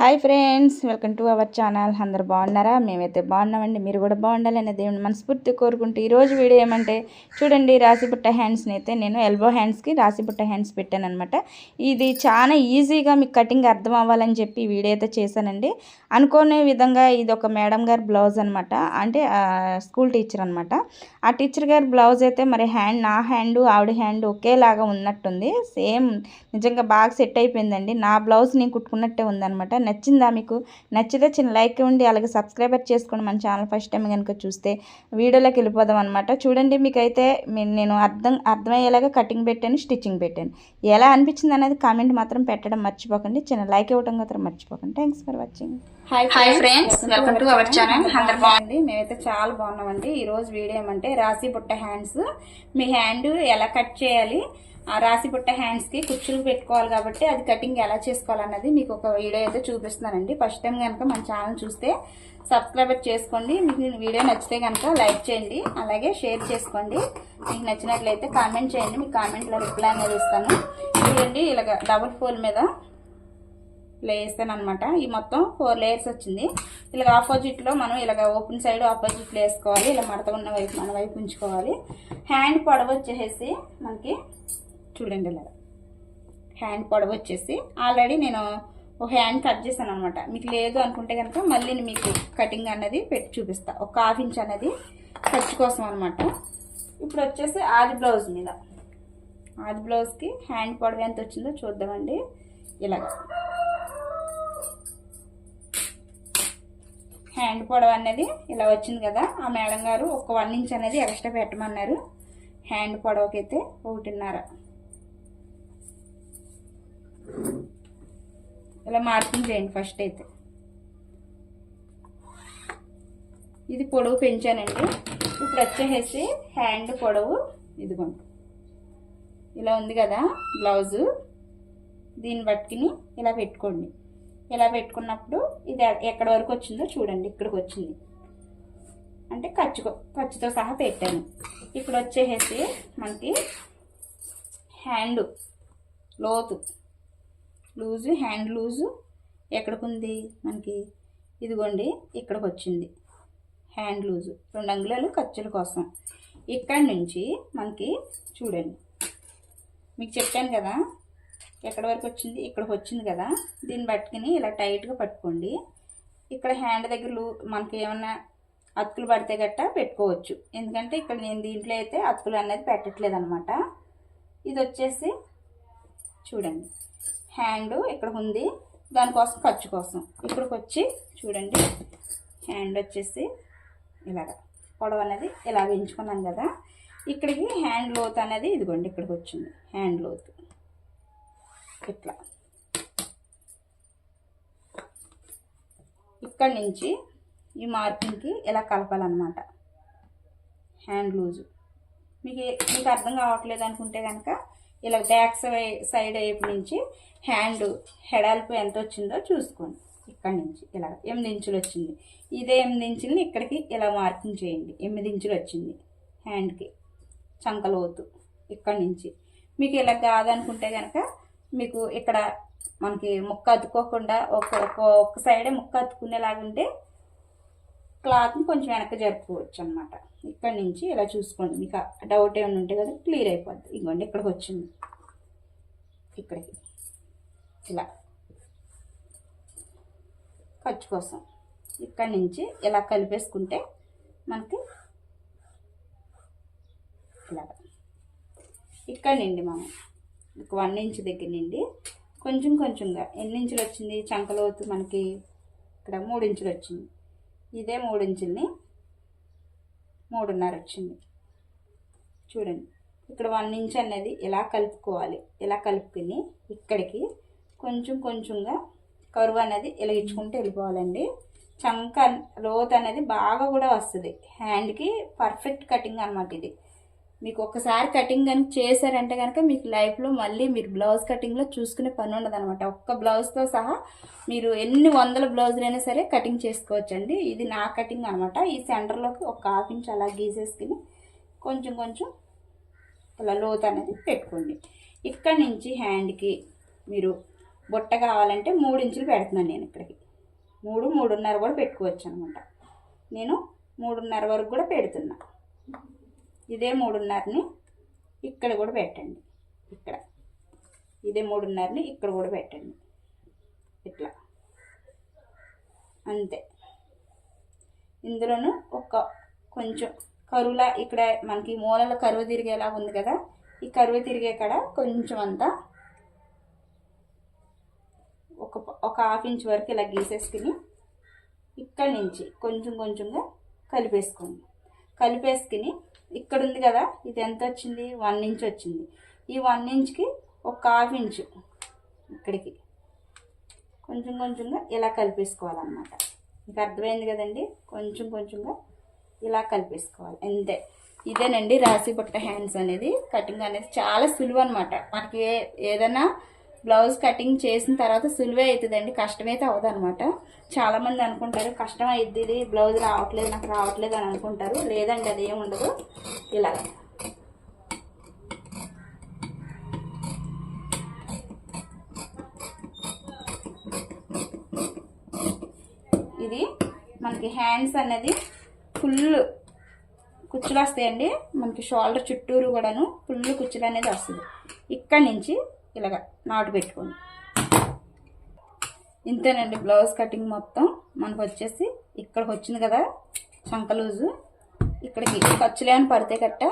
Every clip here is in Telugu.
Hi friends welcome to our channel. అందరు బాగున్నారా? మేమైతే బాగున్నామండి. మీరు కూడా బాగుండాలని దేవుని మనస్ఫూర్తి కోరుకుంటూ ఈరోజు వీడియో ఏమంటే చూడండి రాసిబుట్ట హ్యాండ్స్ని అయితే నేను ఎల్బో హ్యాండ్స్కి రాసిబుట్ట హ్యాండ్స్ పెట్టాను అనమాట ఇది చాలా ఈజీగా మీకు కటింగ్ అర్థం అవ్వాలని చెప్పి వీడియో అయితే చేశానండి. అనుకోనే విధంగా ఇది ఒక మేడం గారి బ్లౌజ్ అనమాట అంటే స్కూల్ టీచర్ అనమాట ఆ టీచర్ గారి బ్లౌజ్ అయితే మరి హ్యాండ్ నా హ్యాండ్ ఆవిడ హ్యాండ్ ఒకేలాగా ఉన్నట్టుంది. సేమ్ నిజంగా బాగా సెట్ అయిపోయిందండి. నా బ్లౌజ్ నేను కుట్టుకున్నట్టే ఉందనమాట నచ్చిందా మీకు? నచ్చితే చిన్న లైక్ ఇవ్వండి అలాగే సబ్స్క్రైబర్ చేసుకోండి మన ఛానల్ ఫస్ట్ టైం కనుక చూస్తే. వీడియోలోకి వెళ్ళిపోదాం అనమాట చూడండి మీకైతే నేను అర్థం అర్థమయ్యేలాగా కటింగ్ పెట్టాను స్టిచ్చింగ్ పెట్టాను. ఎలా అనిపించింది అనేది కామెంట్ మాత్రం పెట్టడం మర్చిపోకండి. చిన్న లైక్ ఇవ్వడం మాత్రం మర్చిపోకండి. Thanks for watching hi hi friends welcome to our channel అందరు బాగుంది మేమైతే చాలా బాగున్నామండి. ఈ రోజు వీడియో ఏమంటే రాసి బుట్ట హ్యాండ్స్. మీ హ్యాండ్ ఎలా కట్ చేయాలి? రాసి పుట్ట హ్యాండ్స్కి కుచ్చులు పెట్టుకోవాలి కాబట్టి అది కటింగ్ ఎలా చేసుకోవాలన్నది మీకు ఒక వీడియో అయితే చూపిస్తున్నానండి. ఫస్ట్ టైం కనుక మన ఛానల్ చూస్తే సబ్స్క్రైబర్ చేసుకోండి. మీకు వీడియో నచ్చితే కనుక లైక్ చేయండి. అలాగే షేర్ చేసుకోండి. మీకు నచ్చినట్లయితే కామెంట్ చేయండి. మీ కామెంట్లో రిప్లై అనేది ఇస్తాను. చూడండి ఇలాగ డబుల్ ఫోల్ మీద ఇలా వేస్తాను అనమాట ఈ మొత్తం ఫోర్ లేయర్స్ వచ్చింది. ఇలాగ ఆపోజిట్లో మనం ఇలాగ ఓపెన్ సైడ్ ఆపోజిట్లో వేసుకోవాలి. ఇలా మడత ఉన్న వైపు మన వైపు ఉంచుకోవాలి. హ్యాండ్ పొడవ వచ్చేసి మనకి చూడండి ఇలా. హ్యాండ్ పొడవు వచ్చేసి ఆల్రెడీ నేను ఒక హ్యాండ్ కట్ చేశాను అనమాట మీకు లేదు అనుకుంటే కనుక మళ్ళీ మీకు కటింగ్ అనేది పెట్టి చూపిస్తా. ఒక హాఫ్ ఇంచ్ అనేది ఖర్చు కోసం అనమాట ఇప్పుడు వచ్చేసి ఆది బ్లౌజ్ మీద. ఆది బ్లౌజ్కి హ్యాండ్ పొడవు ఎంత వచ్చిందో చూద్దామండి. ఇలాగ హ్యాండ్ పొడవు అనేది ఇలా వచ్చింది కదా. ఆ మేడం గారు ఒక వన్ ఇంచ్ అనేది ఎక్స్ట్రా పెట్టమన్నారు. హ్యాండ్ పొడవకైతే అయితే ఒకటిన్నర. ఇలా మార్కింగ్ చేయండి ఫస్ట్ అయితే. ఇది పొడవు పెంచానండి. ఇప్పుడు వచ్చేసేసి హ్యాండ్ పొడవు ఇదిగోండి. ఇలా ఉంది కదా బ్లౌజు దీన్ని పట్టుకుని ఇలా పెట్టుకోండి. ఇలా పెట్టుకున్నప్పుడు ఇది ఎక్కడ వరకు వచ్చిందో చూడండి ఇక్కడికి వచ్చింది. అంటే ఖర్చుకో ఖర్చుతో సహా పెట్టాను. ఇప్పుడు వచ్చేసేసి మనకి హ్యాండ్ లోతు. లూజు హ్యాండ్ లూజు ఎక్కడికి ఉంది మనకి ఇదిగోండి ఇక్కడికి వచ్చింది హ్యాండ్ లూజు. రెండు అంగుళాలు ఖర్చుల కోసం. ఇక్కడి నుంచి మనకి చూడండి. మీకు చెప్పాను కదా ఎక్కడి వరకు వచ్చింది ఇక్కడికి వచ్చింది కదా. దీన్ని పట్టుకుని ఇలా టైట్గా పట్టుకోండి. ఇక్కడ హ్యాండ్ దగ్గర లూ మనకి ఏమన్నా అతుకులు పడితే గట్ట పెట్టుకోవచ్చు. ఎందుకంటే ఇక్కడ నేను దీంట్లో అయితే అతుకులు అనేది పెట్టట్లేదు అనమాట ఇది వచ్చేసి చూడండి. హ్యాండ్ ఇక్కడ ఉంది. దానికోసం ఖర్చు కోసం. ఇక్కడికి వచ్చి చూడండి. హ్యాండ్ వచ్చేసి ఇలాగ పొడవు అనేది ఇలా ఎంచుకున్నాం కదా. ఇక్కడికి హ్యాండ్ లోత్ అనేది ఇదిగోండి ఇక్కడికి వచ్చింది హ్యాండ్ లోత్. ఇట్లా. ఇక్కడి నుంచి ఈ మార్కింగ్కి ఇలా కలపాలన్నమాట. Hand loose. మీకు మీకు అర్థం కావట్లేదు అనుకుంటే కనుక ఇలా బ్యాక్ సైడ్ వైపు నుంచి హ్యాండ్ హెడల్పు ఎంత వచ్చిందో చూసుకోండి. ఇక్కడి నుంచి ఇలా ఎనిమిది ఇంచులు వచ్చింది. ఇదే ఎనిమిది ఇంచులని ఇక్కడికి ఇలా మార్కింగ్ చేయండి. ఎనిమిది ఇంచులు వచ్చింది హ్యాండ్కి. చంకలోతు ఇక్కడి నుంచి. మీకు ఇలా కాదనుకుంటే కనుక మీకు ఇక్కడ మనకి ముక్క అతుక్కోకుండా ఒక్క ఒక ఒక్క సైడే ముక్క అతుక్కునేలాగా ఉంటే క్లాత్ని కొంచెం వెనక్కి జరుపుకోవచ్చు అనమాట ఇక్కడి నుంచి ఇలా చూసుకోండి. మీకు డౌట్ ఏమైనా ఉంటే కదా క్లియర్ అయిపోద్ది. ఇదిగోండి ఇక్కడికి వచ్చింది. ఇక్కడికి. ఇలా. ఖర్చు కోసం. ఇక్కడి నుంచి ఇలా కలిపేసుకుంటే మనకి ఇలా. ఇక్కడ నుండి మనం ఒక వన్ ఇంచ్ దగ్గర నుండి కొంచెం కొంచెంగా ఎన్ని ఇంచులు వచ్చింది? చంకలోతు మనకి ఇక్కడ మూడు ఇంచులు వచ్చింది. ఇదే మూడు ఇంచుల్ని మూడున్నర వచ్చింది. చూడండి ఇక్కడ వన్ ఇంచ్ అనేది ఇలా కలుపుకోవాలి ఇలా కలుపుకుని ఇక్కడికి కొంచెం కొంచెంగా కరువు అనేది ఇలాగించుకుంటూ వెళ్ళిపోవాలండి. చంక లోత్ అనేది బాగా కూడా వస్తుంది. హ్యాండ్కి పర్ఫెక్ట్ కటింగ్ అనమాట ఇది. మీకు ఒక్కసారి కటింగ్ కనుక చేశారంటే కనుక మీకు లైఫ్లో మళ్ళీ మీరు బ్లౌజ్ కటింగ్లో చూసుకునే పని ఉండదు అనమాట ఒక్క బ్లౌజ్తో సహా మీరు ఎన్ని వందల బ్లౌజులైనా సరే కటింగ్ చేసుకోవచ్చండి. ఇది నా కటింగ్ అనమాట ఈ సెంటర్లోకి ఒక హాఫ్ ఇంచ్ అలా గీసేసుకుని కొంచెం కొంచెం ఇలా లోత్ అనేది పెట్టుకోండి. ఇక్కడి నుంచి హ్యాండ్కి మీరు బుట్ట కావాలంటే మూడు ఇంచులు పెడుతున్నాను నేను ఇక్కడికి. మూడు మూడున్నర కూడా పెట్టుకోవచ్చు అనమాట నేను మూడున్నర వరకు కూడా పెడుతున్నాను ఇదే మూడున్నరని ఇక్కడ కూడా పెట్టండి. ఇక్కడ. ఇదే మూడున్నరని ఇక్కడ కూడా పెట్టండి. ఇట్లా. అంతే. ఇందులోనూ ఒక కొంచెం కరువులా ఇక్కడ మనకి మూలలో కరువు తిరిగేలా ఉంది కదా ఈ కరువు తిరిగే కాడ కొంచెం అంతా ఒక ఒక హాఫ్ ఇంచ్ వరకు ఇలా గీసేసుకుని ఇక్కడి నుంచి కొంచెం కొంచెంగా కలిపేసుకోండి. కలిపేసుకుని ఇక్కడ ఉంది కదా ఇది ఎంత వచ్చింది? వన్ ఇంచ్ వచ్చింది. ఈ వన్ ఇంచ్కి ఒక హాఫ్ ఇంచు ఇక్కడికి. కొంచెం కొంచెంగా ఇలా కలిపేసుకోవాలన్నమాట. మీకు అర్థమైంది కదండి? కొంచెం కొంచెంగా ఇలా కలిపేసుకోవాలి. అంతే. ఇదేనండి రాసి బుట్ట హ్యాండ్స్ అనేది. కటింగ్ అనేది చాలా సులువు అనమాట మనకి ఏ- ఏదైనా బ్లౌజ్ కటింగ్ చేసిన తర్వాత సులువే అవుతుందండి. కష్టమైతే అవ్వదు అనమాట అనుకుంటారు కష్టం అయింది ఇది బ్లౌజ్ రావట్లేదు నాకు రావట్లేదు అని అనుకుంటారు. లేదండి అది ఏమి ఉండదు. ఇలా. ఇది మనకి హ్యాండ్స్ అనేది ఫుల్ కుచ్చులు వస్తాయండి. మనకి షోల్డర్ చుట్టూరు కూడాను ఫుల్ కుచ్చులు అనేది వస్తుంది. ఇక్కడి నుంచి ఇలాగ నాటు పెట్టుకోండి. ఇంతేనండి బ్లౌజ్ కటింగ్ మొత్తం. మనకు వచ్చేసి ఇక్కడికి వచ్చింది కదా చంక లూజు. ఇక్కడికి ఖర్చులేని పడితే కట్ట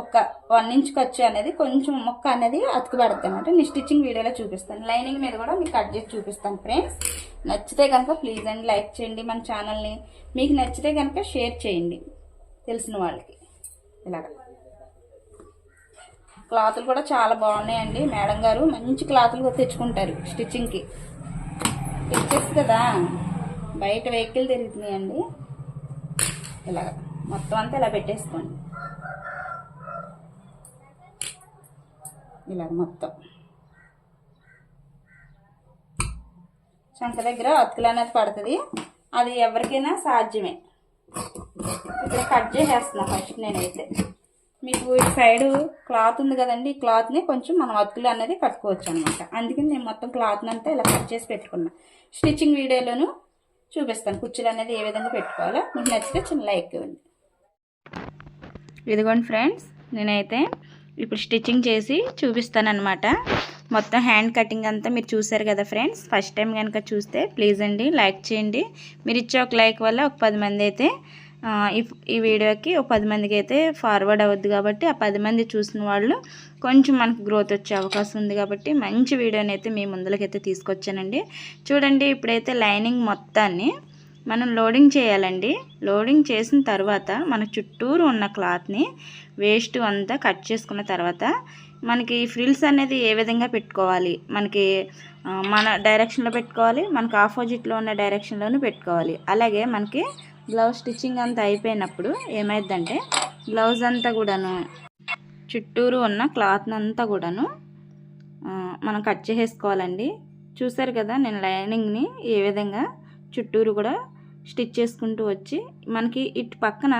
ఒక వన్ ఇంచ్ ఖర్చు అనేది కొంచెం మొక్క అనేది అతుకు పెడతాను అంటే నేను స్టిచ్చింగ్ వీడియోలో చూపిస్తాను. లైనింగ్ మీద కూడా మీకు కట్ చేసి చూపిస్తాను ఫ్రెండ్స్. నచ్చితే కనుక ప్లీజ్ అండి లైక్ చేయండి మన ఛానల్ని. మీకు నచ్చితే కనుక షేర్ చేయండి. తెలిసిన వాళ్ళకి. ఇలాగ. క్లాతులు కూడా చాలా బాగున్నాయండి. మేడం గారు మంచి క్లాతులు కూడా తెచ్చుకుంటారు స్టిచ్చింగ్కి స్టిచ్చెస్ కదా? బయట వెహికల్ తిరుగుతున్నాయండి. ఇలా మొత్తం అంతా ఇలా పెట్టేసుకోండి. ఇలా మొత్తం. చంక దగ్గర అతుకులు అనేది పడుతుంది. అది ఎవరికైనా సాధ్యమే. ఇక్కడ కట్ చేసేస్తున్నా ఫస్ట్ నేనైతే. మీకు ఈ సైడ్ క్లాత్ ఉంది కదండి ఈ క్లాత్ని కొంచెం మనం అతుకులు అనేది కట్టుకోవచ్చు అనమాట అందుకని నేను మొత్తం క్లాత్ని అంతా ఇలా కట్ చేసి పెట్టుకున్నా. స్టిచ్చింగ్ వీడియోలోను చూపిస్తాను కుర్చీలు అనేది ఏ విధంగా పెట్టుకోవాలో. మీకు నచ్చితే చిన్న లైక్ ఇవ్వండి. ఇదిగోండి ఫ్రెండ్స్ నేనైతే ఇప్పుడు స్టిచ్చింగ్ చేసి చూపిస్తాను అనమాట మొత్తం హ్యాండ్ కటింగ్ అంతా మీరు చూసారు కదా ఫ్రెండ్స్ ఫస్ట్ టైం కనుక చూస్తే ప్లీజ్ అండి లైక్ చేయండి. మీరు ఇచ్చే ఒక లైక్ వల్ల ఒక పది మంది అయితే ఈ ఈ వీడియోకి ఒక పది మందికి అయితే ఫార్వర్డ్ అవ్వద్దు కాబట్టి ఆ పది మంది చూసిన వాళ్ళు కొంచెం మనకు గ్రోత్ వచ్చే అవకాశం ఉంది కాబట్టి మంచి వీడియోని అయితే మీ ముందులకైతే తీసుకొచ్చానండి. చూడండి ఇప్పుడైతే లైనింగ్ మొత్తాన్ని మనం లోడింగ్ చేయాలండి. లోడింగ్ చేసిన తర్వాత మన చుట్టూరు ఉన్న క్లాత్ని వేస్ట్ అంతా కట్ చేసుకున్న తర్వాత మనకి ఫ్రిల్స్ అనేది ఏ విధంగా పెట్టుకోవాలి? మనకి మన డైరెక్షన్లో పెట్టుకోవాలి? మనకి ఆపోజిట్లో ఉన్న డైరెక్షన్లోనూ పెట్టుకోవాలి. అలాగే మనకి బ్లౌజ్ స్టిచ్చింగ్ అంతా అయిపోయినప్పుడు ఏమైందంటే బ్లౌజ్ అంతా కూడాను చుట్టూరు ఉన్న క్లాత్ అంతా కూడాను మనం కట్ చేసేసుకోవాలండి. చూసారు కదా నేను లైనింగ్ని ఏ విధంగా చుట్టూరు కూడా స్టిచ్ చేసుకుంటూ వచ్చి మనకి ఇటు పక్కన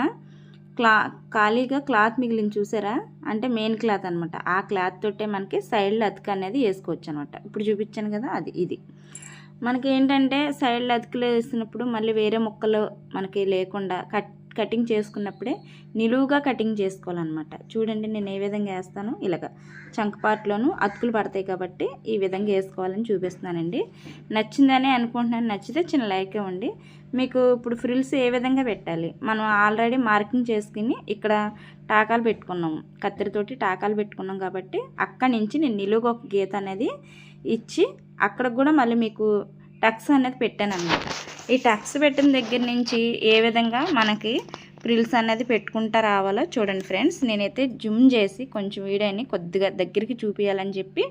క్లా ఖాళీగా క్లాత్ మిగిలింది చూసారా? అంటే మెయిన్ క్లాత్ అనమాట ఆ క్లాత్ తోటే మనకి సైడ్లో అతుక అనేది వేసుకోవచ్చు అనమాట ఇప్పుడు చూపించాను కదా అది ఇది. మనకి ఏంటంటే సైడ్లో అతుకులు వేసినప్పుడు మళ్ళీ వేరే ముక్కలు మనకి లేకుండా కట్ కటింగ్ చేసుకున్నప్పుడే నిలువుగా కటింగ్ చేసుకోవాలన్నమాట. చూడండి నేను ఏ విధంగా వేస్తాను. ఇలాగ చంక పార్ట్లోను అతుకులు పడతాయి కాబట్టి ఈ విధంగా వేసుకోవాలని చూపిస్తున్నానండి. నచ్చిందని అనుకుంటున్నాను. నచ్చితే చిన్న లైక్ ఇవ్వండి. మీకు ఇప్పుడు ఫ్రిల్స్ ఏ విధంగా పెట్టాలి? మనం ఆల్రెడీ మార్కింగ్ చేసుకుని ఇక్కడ టాకాలు పెట్టుకున్నాము కత్తిరితోటి టాకాలు పెట్టుకున్నాం కాబట్టి అక్కడి నుంచి నేను నిలువుగా ఒక గీత అనేది ఇచ్చి అక్కడ కూడా మళ్ళీ మీకు టక్స్ అనేది పెట్టాను అనమాట ఈ టక్స్ పెట్టిన దగ్గర నుంచి ఏ విధంగా మనకి ప్రిల్స్ అనేది పెట్టుకుంటా రావాలో చూడండి ఫ్రెండ్స్. నేనైతే జూమ్ చేసి కొంచెం వీడియోని కొద్దిగా దగ్గరికి చూపించాలని చెప్పి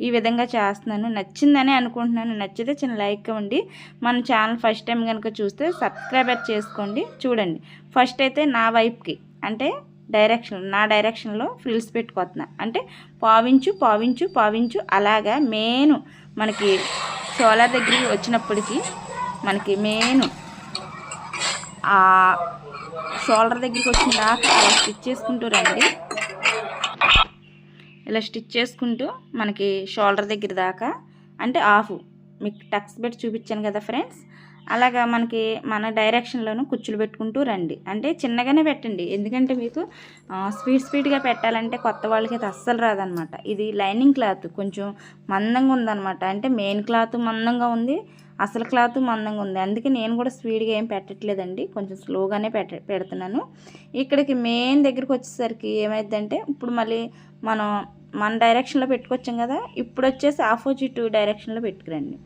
ఈ విధంగా చేస్తున్నాను. నచ్చిందని అనుకుంటున్నాను. నచ్చితే చిన్న లైక్ ఇవ్వండి. మన ఛానల్ ఫస్ట్ టైం కనుక చూస్తే సబ్స్క్రైబర్ చేసుకోండి. చూడండి. ఫస్ట్ అయితే నా వైపుకి అంటే డైరెక్షన్ నా డైరెక్షన్లో ఫ్రిల్స్ పెట్టుకోతున్నా అంటే పావించు పావించు పావించు అలాగా మెయిన్ మనకి సోలార్ దగ్గరికి వచ్చినప్పటికీ మనకి మెయిన్ ఆ షోల్డర్ దగ్గరికి వచ్చిన దాకా అలా స్టిచ్ చేసుకుంటూ రండి. ఇలా స్టిచ్ చేసుకుంటూ మనకి షోల్డర్ దగ్గర దాకా అంటే ఆఫ్. మీకు టక్స్ పెట్టి చూపించాను కదా ఫ్రెండ్స్? అలాగా మనకి మన డైరెక్షన్లోనూ కుచ్చులు పెట్టుకుంటూ రండి. అంటే చిన్నగానే పెట్టండి. ఎందుకంటే మీకు స్వీట్ స్పీడ్ స్పీడ్గా పెట్టాలంటే కొత్త వాళ్ళకి అయితే అస్సలు రాదనమాట. ఇది లైనింగ్ క్లాత్ కొంచెం మందంగా ఉందన్నమాట అంటే మెయిన్ క్లాత్ మందంగా ఉంది అసలు క్లాత్ మందంగా ఉంది. అందుకే నేను కూడా స్పీడ్గా ఏం పెట్టట్లేదండి. కొంచెం స్లోగానే పెట్ట పెడుతున్నాను. ఇక్కడికి మెయిన్ దగ్గరికి వచ్చేసరికి ఏమైందంటే ఇప్పుడు మళ్ళీ మనం మన డైరెక్షన్లో పెట్టుకొచ్చాం కదా ఇప్పుడు వచ్చేసి ఆపోజిట్ డైరెక్షన్లో పెట్టుకురండి.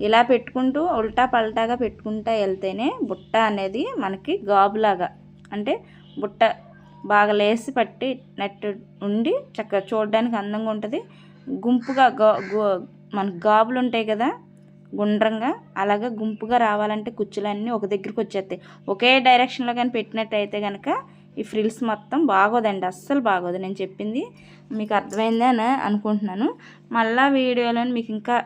ఇలా పెట్టుకుంటూ ఉల్టా పల్టాగా పెట్టుకుంటా వెళ్తేనే బుట్ట అనేది మనకి గాబులాగా అంటే బుట్ట బాగా లేసి పట్టి నట్టు ఉండి చక్కగా చూడడానికి అందంగా ఉంటుంది. గుంపుగా గా గు- మనకు గాబులు ఉంటాయి కదా గుండ్రంగా అలాగా గుంపుగా రావాలంటే కుచ్చులన్నీ ఒక దగ్గరికి వచ్చేస్తాయి. ఒకే డైరెక్షన్లో కానీ పెట్టినట్టయితే కనుక ఈ ఫ్రిల్స్ మొత్తం బాగోదండి అస్సలు బాగోదు. నేను చెప్పింది మీకు అర్థమైంది అని అనుకుంటున్నాను. మళ్ళీ వీడియోలో మీకు ఇంకా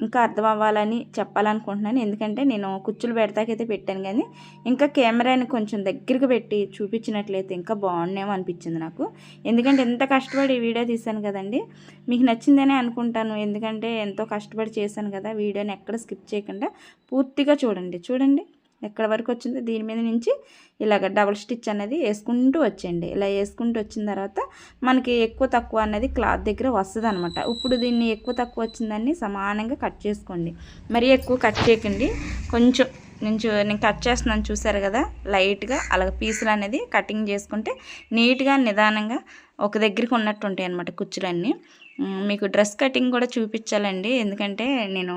ఇంకా అర్థం అవ్వాలని చెప్పాలనుకుంటున్నాను. ఎందుకంటే నేను కుచ్చులు పెడతాకైతే పెట్టాను కానీ ఇంకా కెమెరాని కొంచెం దగ్గరికి పెట్టి చూపించినట్లయితే ఇంకా బాగుండేమో అనిపించింది నాకు. ఎందుకంటే ఎంత కష్టపడి ఈ వీడియో తీశాను కదండి. మీకు నచ్చిందనే అనుకుంటాను. ఎందుకంటే ఎంతో కష్టపడి చేశాను కదా వీడియోని ఎక్కడ స్కిప్ చేయకుండా పూర్తిగా చూడండి. చూడండి. ఎక్కడ వరకు వచ్చిందో దీని మీద నుంచి ఇలాగ డబుల్ స్టిచ్ అనేది వేసుకుంటూ వచ్చేయండి. ఇలా వేసుకుంటూ వచ్చిన తర్వాత మనకి ఎక్కువ తక్కువ అనేది క్లాత్ దగ్గర వస్తుంది అనమాట ఇప్పుడు దీన్ని ఎక్కువ తక్కువ వచ్చిందని సమానంగా కట్ చేసుకోండి. మరీ ఎక్కువ కట్ చేయకండి. కొంచెం నేను చూ నేను కట్ చేస్తున్నాను చూసారు కదా? లైట్గా అలాగ పీసులు అనేది కటింగ్ చేసుకుంటే నీట్గా నిదానంగా ఒక దగ్గరికి ఉన్నట్టు ఉంటాయి అనమాట కుచ్చులన్నీ మీకు డ్రెస్ కటింగ్ కూడా చూపించాలండి. ఎందుకంటే నేను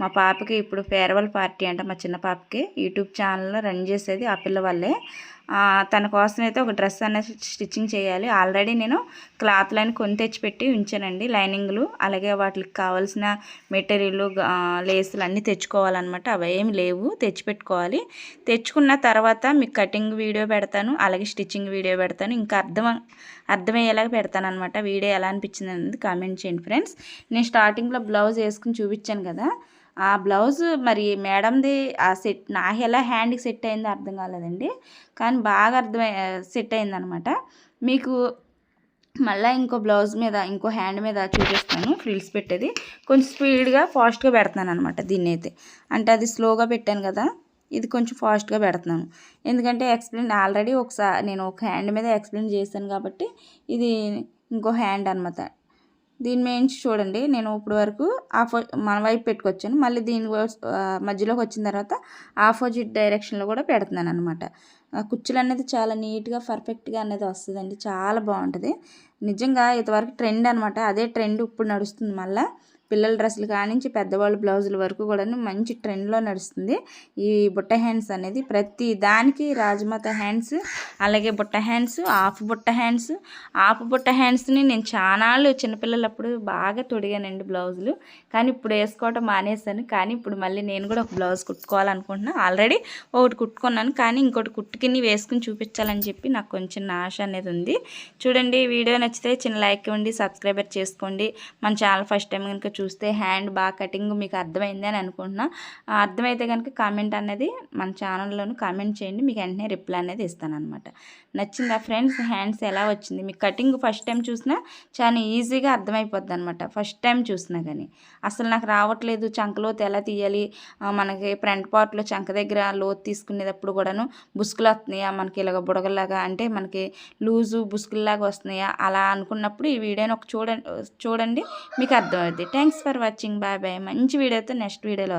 మా పాపకి ఇప్పుడు ఫేర్వెల్ పార్టీ అంట మా చిన్న పాపకి. యూట్యూబ్ ఛానల్లో రన్ చేసేది ఆ పిల్ల వల్లే. తన కోసం అయితే ఒక డ్రెస్ అనేది స్టిచ్చింగ్ చేయాలి. ఆల్రెడీ నేను క్లాత్లని కొని తెచ్చిపెట్టి ఉంచానండి. లైనింగ్లు అలాగే వాటికి కావాల్సిన మెటీరియల్ లేసులు అన్నీ తెచ్చుకోవాలన్నమాట. అవి ఏమి లేవు. తెచ్చిపెట్టుకోవాలి. తెచ్చుకున్న తర్వాత మీకు కటింగ్ వీడియో పెడతాను అలాగే స్టిచ్చింగ్ వీడియో పెడతాను. ఇంకా అర్థం అర్థమయ్యేలాగా పెడతాను అనమాట వీడియో ఎలా అనిపించింది అనేది కామెంట్ చేయండి ఫ్రెండ్స్. నేను స్టార్టింగ్లో బ్లౌజ్ వేసుకుని చూపించాను కదా. ఆ బ్లౌజ్ మరి మేడంది ఆ సెట్ నా ఎలా హ్యాండ్కి సెట్ అయిందో అర్థం కాలేదండి. కానీ బాగా అర్థమై సెట్ అయిందనమాట. మీకు మళ్ళీ ఇంకో బ్లౌజ్ మీద ఇంకో హ్యాండ్ మీద చూపిస్తాను. ఫ్రిల్స్ పెట్టేది. కొంచెం స్పీడ్గా ఫాస్ట్గా పెడుతున్నాను అనమాట దీన్ని అయితే అంటే అది స్లోగా పెట్టాను కదా ఇది కొంచెం ఫాస్ట్గా పెడుతున్నాను ఎందుకంటే ఎక్స్ప్లెయిన్ ఆల్రెడీ ఒకసారి నేను ఒక హ్యాండ్ మీద ఎక్స్ప్లెయిన్ చేశాను కాబట్టి ఇది ఇంకో హ్యాండ్ అనమాట. దీని మేయించి చూడండి నేను ఇప్పుడు వరకు ఆపో మన వైపు పెట్టుకొచ్చాను. మళ్ళీ దీని మధ్యలోకి వచ్చిన తర్వాత ఆపోజిట్ డైరెక్షన్లో కూడా పెడుతున్నాను అనమాట కుచ్చులు అనేది చాలా నీట్గా పర్ఫెక్ట్గా అనేది వస్తుందండి. చాలా బాగుంటుంది. నిజంగా ఇంతవరకు ట్రెండ్ అనమాట అదే ట్రెండ్ ఇప్పుడు నడుస్తుంది మళ్ళీ. పిల్లల డ్రెస్సులు కానించి పెద్దవాళ్ళ బ్లౌజుల వరకు కూడా మంచి ట్రెండ్లో నడుస్తుంది. ఈ బుట్ట హ్యాండ్స్ అనేది ప్రతి దానికి రాజమాత హ్యాండ్స్ అలాగే బుట్ట హ్యాండ్స్ ఆఫ్ బుట్ట హ్యాండ్స్ ఆఫ్ బుట్ట హ్యాండ్స్ని నేను చాలాళ్ళు చిన్నపిల్లలప్పుడు బాగా తొడిగానండి బ్లౌజులు. కానీ ఇప్పుడు వేసుకోవటం మానేశాను. కానీ ఇప్పుడు మళ్ళీ నేను కూడా ఒక బ్లౌజ్ కుట్టుకోవాలనుకుంటున్నాను ఆల్రెడీ ఒకటి కుట్టుకున్నాను. కానీ ఇంకోటి కుట్టుకిని వేసుకుని చూపించాలని చెప్పి నాకు కొంచెం ఆశ అనేది ఉంది. చూడండి వీడియో నచ్చితే చిన్న లైక్ ఇవ్వండి సబ్స్క్రైబర్ చేసుకోండి. మన ఛానల్ ఫస్ట్ టైం కనుక చూస్తే హ్యాండ్ బాగా కటింగ్ మీకు అర్థమైంది అని అనుకుంటున్నా. అర్థమైతే కనుక కామెంట్ అనేది మన ఛానల్లోనూ కామెంట్ చేయండి మీకు వెంటనే రిప్లై అనేది ఇస్తాను అనమాట నచ్చిందా ఫ్రెండ్స్? హ్యాండ్స్ ఎలా వచ్చింది? మీకు కటింగ్ ఫస్ట్ టైం చూసినా చాలా ఈజీగా అర్థమైపోద్ది అనమాట ఫస్ట్ టైం చూసినా కానీ. అసలు నాకు రావట్లేదు చంకలోతు ఎలా తీయాలి? మనకి ఫ్రంట్ పార్ట్లో చంక దగ్గర లోతు తీసుకునేటప్పుడు కూడాను బుసుకులు వస్తున్నాయా? మనకి ఇలాగ బుడగల్లాగా అంటే మనకి లూజు బుసుకుల్లాగా వస్తున్నాయా? అలా అనుకున్నప్పుడు ఈ వీడియోని ఒక చూడండి చూడండి మీకు అర్థమవుద్ది. Thanks for watching. Bye bye. మంచి వీడియోతో నెక్స్ట్ వీడియోలో